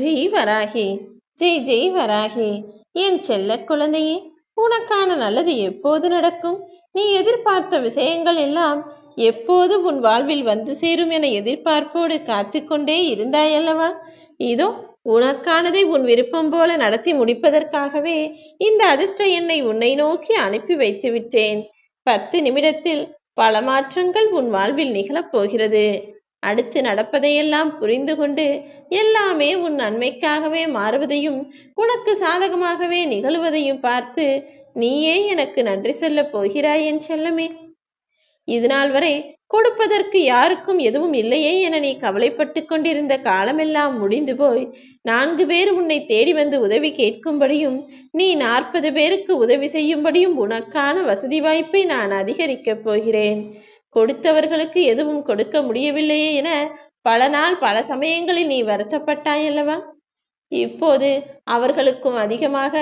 ஜெய் வராகி ஜெய் ஜெய் வராகி. என் செல்ல குழந்தையே உனக்கான நல்லது எப்போது நடக்கும்? நீ எதிர்பார்த்த விஷயங்கள் எல்லாம் எப்போது உன் வாழ்வில் வந்து சேரும் என எதிர்பார்ப்போடு காத்து கொண்டே இருந்தாயல்லவா? இதோ உனக்கானதை உன் விருப்பம் போல நடத்தி முடிப்பதற்காகவே இந்த அதிர்ஷ்ட எண்ணை உன்னை நோக்கி அனுப்பி வைத்து விட்டேன் பத்து நிமிடத்தில் பல மாற்றங்கள் உன் வாழ்வில் நிகழப் போகிறது. அடுத்து நடப்பதையெல்லாம் புரிந்து கொண்டு எல்லாமே உன் நன்மைக்காகவே மாறுவதையும் உனக்கு சாதகமாகவே நிகழ்வதையும் பார்த்து நீயே எனக்கு நன்றி சொல்லப் போகிறாய் என் செல்லமே. இதுநாள் வரை கொடுப்பதற்கு யாருக்கும் எதுவும் இல்லையே என நீ கவலைப்பட்டு கொண்டிருந்த காலமெல்லாம் முடிந்து போய் நான்கு பேர் உன்னை தேடி வந்து உதவி கேட்கும்படியும் நீ நாற்பது பேருக்கு உதவி செய்யும்படியும் உனக்கான வசதி வாய்ப்பை நான் அதிகரிக்கப் போகிறேன். கொடுத்தவர்களுக்கு எதுவும் கொடுக்க முடியவில்லையே என பல நாள் பல சமயங்களில் நீ வருத்தப்பட்டாயல்லவா இப்போது அவர்களுக்கும் அதிகமாக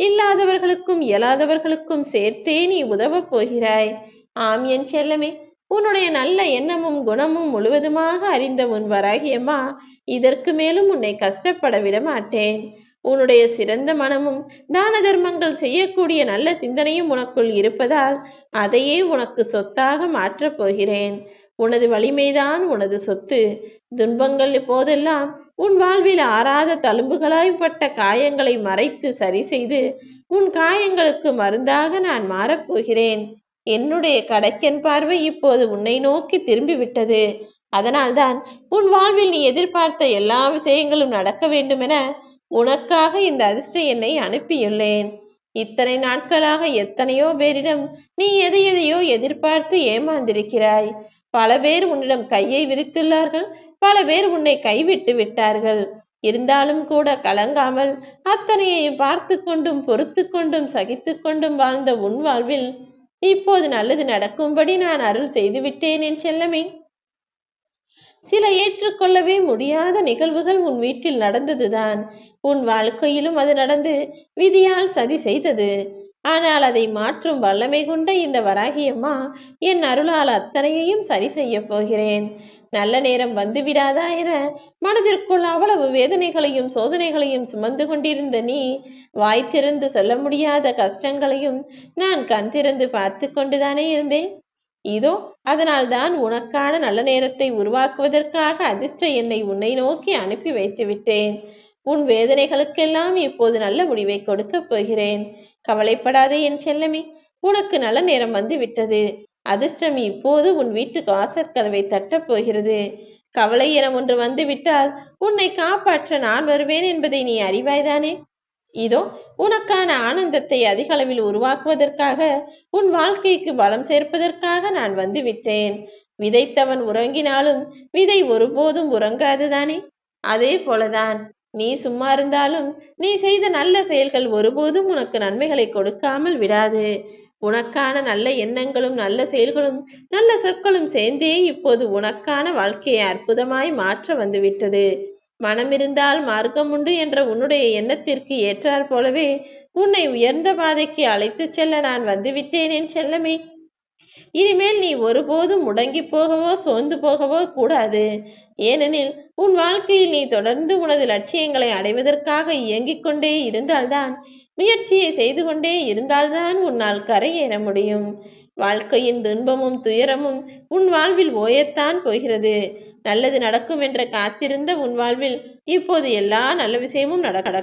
இல்லாதவர்களுக்கும் இயலாதவர்களுக்கும் சேர்த்தே நீ உதவப் போகிறாய். ஆம் என் செல்லமே உன்னுடைய நல்ல எண்ணமும் குணமும் முழுவதுமாக அறிந்த உன் வராகியம்மா இதற்கு மேலும் உன்னை கஷ்டப்பட விட மாட்டேன் உன்னுடைய சிறந்த மனமும் தான தர்மங்கள் செய்யக்கூடிய நல்ல சிந்தனையும் உனக்குள் இருப்பதால் அதையே உனக்கு சொத்தாக மாற்றப் போகிறேன். உனது வலிமைதான் உனது சொத்து. துன்பங்கள் போதெல்லாம் உன் வாழ்வில் ஆறாத தழும்புகளாய்ப்பட்ட காயங்களை மறைத்து சரி செய்து உன் காயங்களுக்கு மருந்தாக நான் மாறப்போகிறேன் என்னுடைய கடைக்கன் பார்வை இப்போது உன்னை நோக்கி திரும்பிவிட்டது. அதனால்தான் உன் வாழ்வில் நீ எதிர்பார்த்த எல்லா விஷயங்களும் நடக்க வேண்டுமென உனக்காக இந்த அதிர்ஷ்ட எண்ணை அனுப்பியுள்ளேன். இத்தனை நாட்களாக எத்தனையோ பேரிடம் நீ எதை எதையோ எதிர்பார்த்து ஏமாந்திருக்கிறாய். பல பேர் உன்னிடம் கையை விரித்துள்ளார்கள் பல பேர் உன்னை கைவிட்டு விட்டார்கள். இருந்தாலும் கூட கலங்காமல் அத்தனையையும் பார்த்து கொண்டும் பொறுத்து கொண்டும் சகித்து கொண்டும் வாழ்ந்த உன் வாழ்வில் இப்போது நல்லது நடக்கும்படி நான் அருள் செய்துவிட்டேன் என் செல்லமே. சில ஏற்றுக்கொள்ளவே முடியாத நிகழ்வுகள் உன் வீட்டில் நடந்ததுதான். உன் வாழ்க்கையிலும் அது நடந்து விதியால் சதி செய்தது. ஆனால் அதை மாற்றும் வல்லமை கொண்ட இந்த வராகியம்மா என் அருளால் அத்தனையையும் சரி செய்ய போகிறேன். நல்ல நேரம் வந்து விடாதா என மனதிற்குள் அவ்வளவு வேதனைகளையும் சோதனைகளையும் சுமந்து கொண்டிருந்த நீ வாய் திறந்து சொல்ல முடியாத கஷ்டங்களையும் நான் கண் திறந்து பார்த்து கொண்டுதானே இருந்தேன். இதோ அதனால்தான் உனக்கான நல்ல நேரத்தை உருவாக்குவதற்காக அதிர்ஷ்ட என்னை உன்னை நோக்கி அனுப்பி வைத்து விட்டேன். உன் வேதனைகளுக்கெல்லாம் இப்போது நல்ல முடிவை கொடுக்கப் போகிறேன். கவலைப்படாதே என் செல்லமே உனக்கு நல்ல நேரம் வந்து விட்டது அதிர்ஷ்டம் இப்போது உன் வீட்டு வாசற்கதவை தட்டப் போகிறது. கவலை என ஒன்று வந்துவிட்டால் உன்னை காப்பாற்ற நான் வருவேன் என்பதை நீ அறிவாய்தானே? இதோ உனக்கான ஆனந்தத்தை அதிக அளவில் உருவாக்குவதற்காக உன் வாழ்க்கைக்கு பலம் சேர்ப்பதற்காக நான் வந்து விட்டேன் விதைத்தவன் உறங்கினாலும் விதை ஒருபோதும் உறங்காதுதானே? அதே போலதான். நீ சும்மா இருந்தாலும் நீ செய்த நல்ல செயல்கள் ஒருபோதும் உனக்கு நன்மைகளை கொடுக்காமல் விடாது. உனக்கான நல்ல எண்ணங்களும் நல்ல செயல்களும் நல்ல சொற்களும் சேர்ந்தே இப்போது உனக்கான வாழ்க்கையை அற்புதமாய் மாற்ற வந்துவிட்டது. மனம் இருந்தால் மார்க்கம் உண்டு என்ற உன்னுடைய எண்ணத்திற்கு ஏற்றாற் போலவே உன்னை உயர்ந்த பாதைக்கு அழைத்துச் செல்ல நான் வந்துவிட்டேனேன் செல்லமே. இனிமேல் நீ ஒருபோதும் முடங்கி போகவோ சோர்ந்து போகவோ கூடாது. ஏனெனில் உன் வாழ்க்கையில் நீ தொடர்ந்து உனது லட்சியங்களை அடைவதற்காக இயங்கிக் கொண்டே இருந்தால்தான் முயற்சியை செய்து கொண்டே இருந்தால்தான் உன்னால் கரையேற முடியும். வாழ்க்கையின் துன்பமும் துயரமும் உன் வாழ்வில் ஓயத்தான் போகிறது. நல்லது நடக்கும் என்ற காத்திருந்த உன் வாழ்வில் இப்போது எல்லா நல்ல விஷயமும் நடக்க